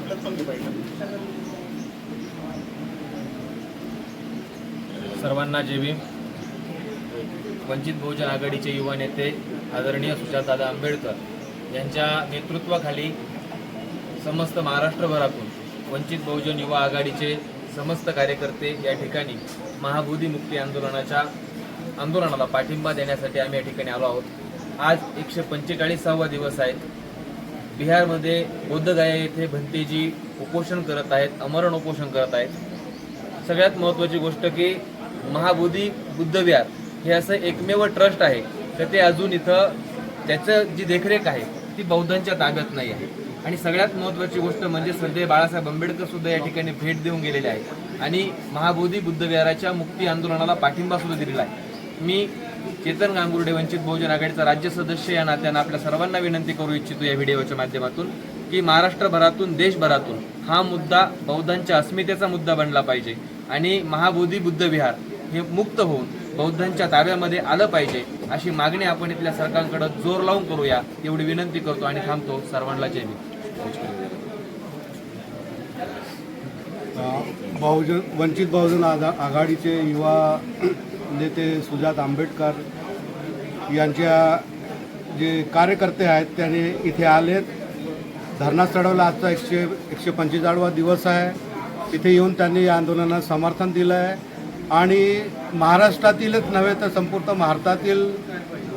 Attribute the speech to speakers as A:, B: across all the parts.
A: पाहिजे
B: सर्वांना जे भीम. वंचित बहुजन आघाडीचे युवा नेते आदरणीय सुजातदादा आंबेडकर यांच्या नेतृत्वाखाली समस्त महाराष्ट्रभरातून वंचित बहुजन युवा आघाडीचे समस्त कार्यकर्ते या ठिकाणी महाबोधी मुक्ती आंदोलनाच्या आंदोलनाला पाठिंबा देण्यासाठी आम्ही या ठिकाणी आलो आहोत. आज एकशे पंचेचाळीसावा दिवस आहे. बिहारमध्ये बोद्धगया येथे भंतेजी उपोषण करत आहेत अमरण उपोषण करत आहेत. सगळ्यात महत्त्वाची गोष्ट की महाबोधी बुद्धविहार हे असं एकमेव ट्रस्ट आहे. तर ते अजून इथं त्याचं जी देखरेख आहे ती बौद्धांच्या ताब्यात नाही आहे. आणि सगळ्यात महत्त्वाची गोष्ट म्हणजे सध्या बाळासाहेब आंबेडकर सुद्धा या ठिकाणी भेट देऊन गेलेले आहेत. आणि महाबोधी बुद्धविहाराच्या मुक्ती आंदोलनाला पाठिंबा सुद्धा दिलेला आहे. मी चेतन गांगुर्डे वंचित बहुजन आघाडीचा राज्य सदस्य या नात्यानं आपल्या सर्वांना विनंती करू इच्छितो या व्हिडिओच्या माध्यमातून की महाराष्ट्रभरातून देशभरातून हा मुद्दा बौद्धांच्या अस्मितेचा मुद्दा बनला पाहिजे आणि महाबोधी बुद्ध विहार हे मुक्त होऊन बौद्धांच्या ताब्यामध्ये आलं पाहिजे अशी मागणी आपण इथल्या सरकारकडे जोर लावून करूया एवढी विनंती करतो आणि थांबतो सर्वांना जय
C: बहुजन वंचित बहुजन आघा आघाडीचे युवा नेते सुजात आंबेडकर यांच्या जे कार्यकर्ते आहेत त्याने इथे आलेत. धरणा चढवला. आजचा एकशे एकशे पंचेचाळवा दिवस आहे. इथे येऊन त्यांनी या आंदोलनाला समर्थन दिलं आहे आणि महाराष्ट्रातीलच नव्हे तर संपूर्ण भारतातील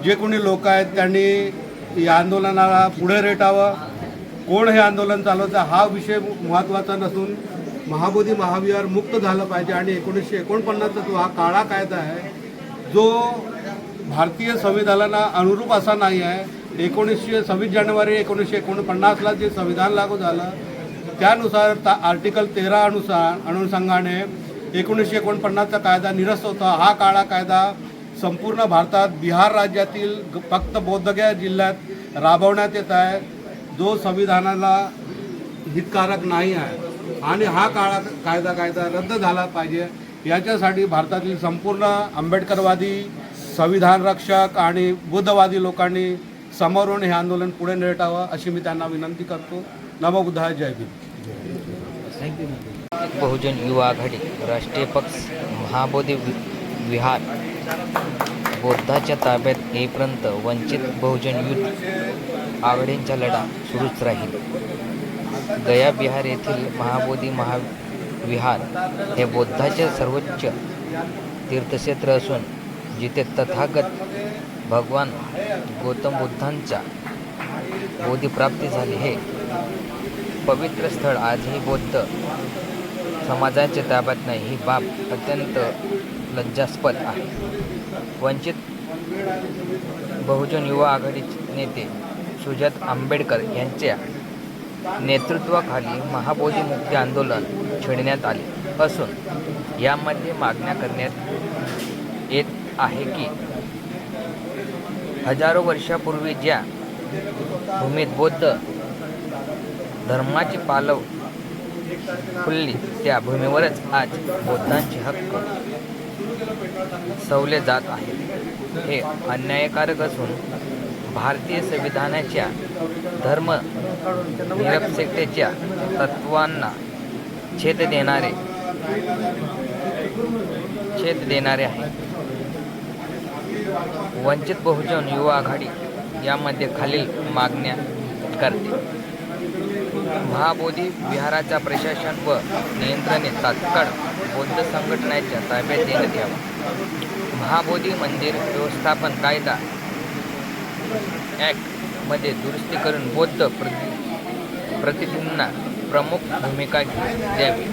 C: जे कोणी लोक आहेत त्यांनी या आंदोलनाला पुढे रेटावं. कोण हे आंदोलन चालवतं हा विषय महत्त्वाचा नसून महाबोधी महाविहार मुक्त झालं पाहिजे. आणि एकोणीसशे एकोणपन्नासचा जो हा काळा कायदा आहे जो भारतीय संविधानाला अनुरूप असा नाही आहे. एकोणीसशे सव्वीस जानेवारी एकोणीसशे एकोणपन्नासला जे संविधान लागू झालं त्यानुसार ता आर्टिकल तेरा अनुसार अनुषंगाने एकोणीसशे एकोणपन्नासचा कायदा निरस्त होता. हा काळा कायदा संपूर्ण भारतात बिहार राज्यातील ग- फक्त बौद्धगया जिल्ह्यात राबवण्यात येत आहे. जो संविधानाला हितकारक नाही आहे. आणि हा काळा कायदा कायदा रद्द झाला पाहिजे. याच्यासाठी भारतातील संपूर्ण आंबेडकरवादी संविधान रक्षक आणि बुद्धवादी लोकांनी समोरून हे आंदोलन पुढे नेटावं अशी मी त्यांना विनंती करतो. नमो जय भीम.
D: बहुजन युवा आघाडी राष्ट्रीय पक्ष महाबोधी वि- विहार बौद्धाच्या ताब्यात येईपर्यंत वंचित बहुजन युद्ध आघाडींचा लढा सुरूच राहील. गया बिहार येथील महाबोधी महाविहार हे बौद्धाचे सर्वोच्च तीर्थक्षेत्र असून जिथे तथागत भगवान गौतम बुद्धांच्या बोधीप्राप्ती झाली हे पवित्र स्थळ आजही बौद्ध समाजाच्या ताब्यात नाही. ही बाब अत्यंत लज्जास्पद आहे. वंचित बहुजन युवा आघाडीचे नेते सुजात आंबेडकर यांच्या नेतृत्वाखाली महाबोधी मुक्ती आंदोलन छेडण्यात आले असून यामध्ये मागण्या करण्यात येत आहे की? हजारो वर्षापूर्वी ज्या भूमीत बौद्ध धर्माची पालव फुलली त्या भूमीवरच आज बौद्धांचे हक्क सवले जात आहेत. हे अन्यायकारक असून भारतीय संविधानाच्या धर्म निरपेक्षतेच्या तत्वांना छेद देणारे छेद देणारे आहे वंचित बहुजन युवा आघाडी यामध्ये खालील मागण्या करते. महाबोधी विहाराचा प्रशासन व नियंत्रणे तात्काळ बौद्ध संघटनेच्या ताब्यात देण्यात यावा. महाबोधी मंदिर व्यवस्थापन कायदा ॲक्टमध्ये दुरुस्ती करून बौद्ध प्रति प्रतिनिधींना प्रमुख भूमिका द्यावी.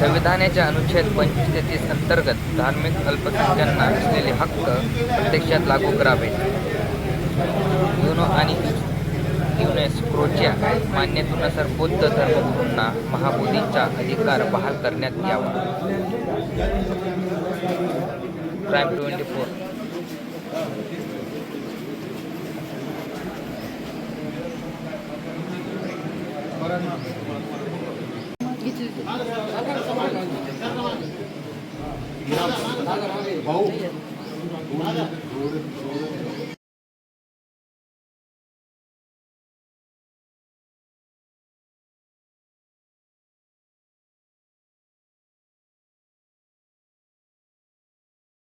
D: संविधानाच्या अनुच्छेद पंचवीस ते तीस अंतर्गत धार्मिक अल्पसंख्यांना असलेले हक्क प्रत्यक्षात लागू करावे युनो आणि युनेस्क्रोच्या मान्यतेनुसार बौद्ध धर्मगुरूंना महाबोधीचा अधिकार बहाल करण्यात यावा. प्राईम ट्वेंटी फोर
C: भाऊ